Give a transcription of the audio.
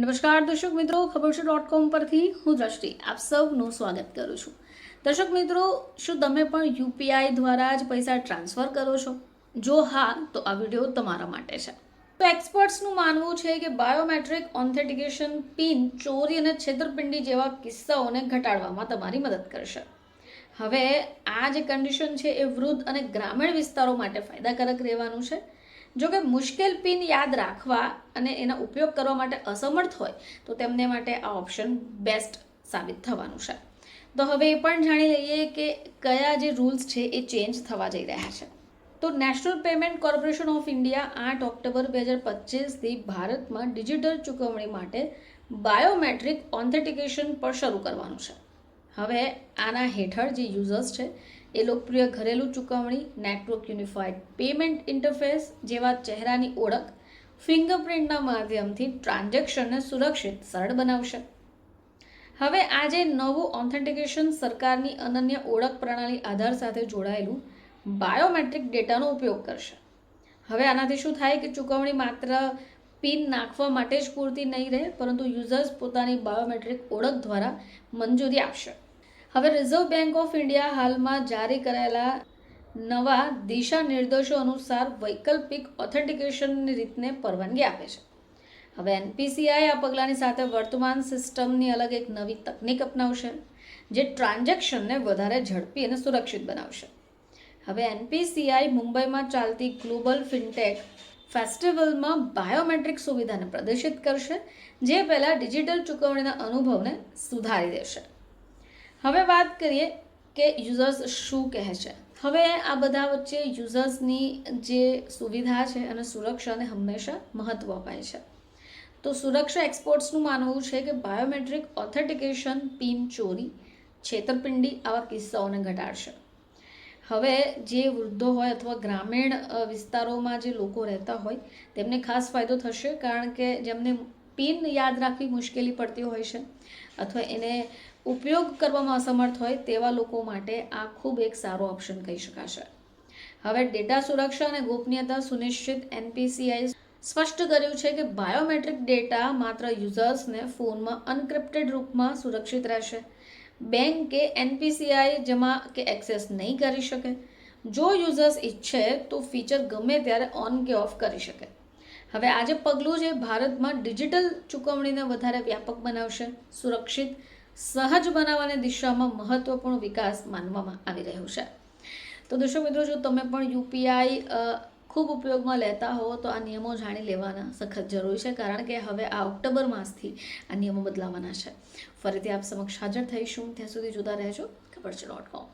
નમસ્કાર, દર્શક મિત્રો, ખબર છે. ડોટ કોમ પરથી હું દ્રષ્ટિ. આપ સૌનું સ્વાગત કરું છું. દર્શક મિત્રો, શું તમે પણ યુપીઆઈ દ્વારા જ પૈસા ટ્રાન્સફર કરો છો? જો હા, તો આ વીડિયો તમારા માટે છે. તો એક્સપર્ટ્સનું માનવું છે કે બાયોમેટ્રિક ઓથેન્ટિકેશન પિન ચોરી અને છેતરપિંડી જેવા કિસ્સાઓને ઘટાડવામાં તમારી મદદ કરશે. હવે આ જે કન્ડિશન છે એ વૃદ્ધ અને ગ્રામીણ વિસ્તારો માટે ફાયદાકારક રહેવાનું છે. જો કે મુશ્કેલ પિન યાદ રાખવા અને એનો ઉપયોગ કરવા માટે અસમર્થ હોય, તો તેમને માટે આ ઓપ્શન બેસ્ટ સાબિત થવાનું છે. તો હવે એ પણ જાણી લઈએ કે કયા જે રૂલ્સ છે એ ચેન્જ થવા જઈ રહ્યા છે. તો national payment corporation of India આઠ ઓક્ટોબર બે હજાર પચીસથી ભારતમાં ડિજિટલ ચૂકવણી માટે બાયોમેટ્રિક ઓથેન્ટિકેશન પર શરૂ કરવાનું છે. હવે આના હેઠળ જે યુઝર્સ છે, એ લોકપ્રિય ઘરેલું ચૂકવણી નેટવર્ક યુનિફાઈડ પેમેન્ટ ઇન્ટરફેસ જેવા ચહેરાની ઓળખ ફિંગરપ્રિન્ટના માધ્યમથી ટ્રાન્ઝેક્શનને સુરક્ષિત, સરળ બનાવશે. હવે આજે નવું ઓથેન્ટિકેશન સરકારની અનન્ય ઓળખ પ્રણાલી આધાર સાથે જોડાયેલું બાયોમેટ્રિક ડેટાનો ઉપયોગ કરશે. હવે આનાથી શું થાય કે ચૂકવણી માત્ર પિન નાખવા માટે જ પૂરતી નહીં રહે, પરંતુ યુઝર્સ પોતાની બાયોમેટ્રિક ઓળખ દ્વારા મંજૂરી આપશે. હવે રિઝર્વ બેંક ઓફ ઇન્ડિયા હાલમાં જારી કરાયેલા નવા દિશા નિર્દેશો અનુસાર વૈકલ્પિક ઓથેન્ટિકેશનની રીતને પરવાનગી આપે છે. હવે એનપીસીઆઈ આ પગલાંની સાથે વર્તમાન સિસ્ટમની અલગ એક નવી તકનીક અપનાવશે, જે ટ્રાન્ઝેક્શનને વધારે ઝડપી અને સુરક્ષિત બનાવશે. હવે એનપીસીઆઈ મુંબઈમાં ચાલતી ગ્લોબલ ફિનટેક ફેસ્ટિવલમાં બાયોમેટ્રિક સુવિધાને પ્રદર્શિત કરશે, જે પહેલાં ડિજિટલ ચૂકવણીના અનુભવને સુધારી દેશે. હવે વાત કરીએ કે યુઝર્સ શું કહે છે. હવે આ બધા વચ્ચે યુઝર્સની જે સુવિધા છે અને સુરક્ષાને હંમેશા મહત્ત્વ અપાય છે. તો સુરક્ષા એક્સપોર્ટ્સનું માનવું છે કે બાયોમેટ્રિક ઓથેન્ટિકેશન, પિન ચોરી, છેતરપિંડી આવા કિસ્સાઓને ઘટાડશે. હવે જે વૃદ્ધો હોય અથવા ગ્રામીણ વિસ્તારોમાં જે લોકો રહેતા હોય, તેમને ખાસ ફાયદો થશે કારણ કે જેમને પિન યાદ રાખવી મુશ્કેલી પડતી હોય છે અથવા એને ઉપયોગ કરવામાં અસમર્થ હોય તેવા લોકો માટે આ ખૂબ એક સારો ઓપ્શન કહી શકાશે. હવે ડેટા સુરક્ષા અને ગોપનીયતા સુનિશ્ચિત એનપીસીઆઈ સ્પષ્ટ કર્યું છે કે બાયોમેટ્રિક ડેટા માત્ર યુઝર્સને ફોનમાં અનક્રિપ્ટેડ રૂપમાં સુરક્ષિત રહેશે. બેંક કે એનપીસીઆઈ જમા કે એક્સેસ નહીં કરી શકે. જો યુઝર્સ ઈચ્છે તો ફીચર ગમે ત્યારે ઓન કે ઓફ કરી શકે. હવે આ જે પગલું છે, ભારતમાં ડિજિટલ ચૂકવણીને વધારે વ્યાપક બનાવશે. સુરક્ષિત, સહજ બનાવવાની દિશામાં મહત્વપૂર્ણ વિકાસ માનવામાં આવી રહ્યો છે. તો દર્શક મિત્રો, જો તમે પણ યુપીઆઈ ખૂબ ઉપયોગમાં લેતા હો તો આ નિયમો જાણી લેવાના સખત જરૂરી છે, કારણ કે હવે આ ઓક્ટોબર માસથી આ નિયમો બદલાવાના છે. ફરીથી આપ સમક્ષ હાજર થઈશું. ત્યાં સુધી જોતા રહેજો. ખબર છે ડોટ કોમ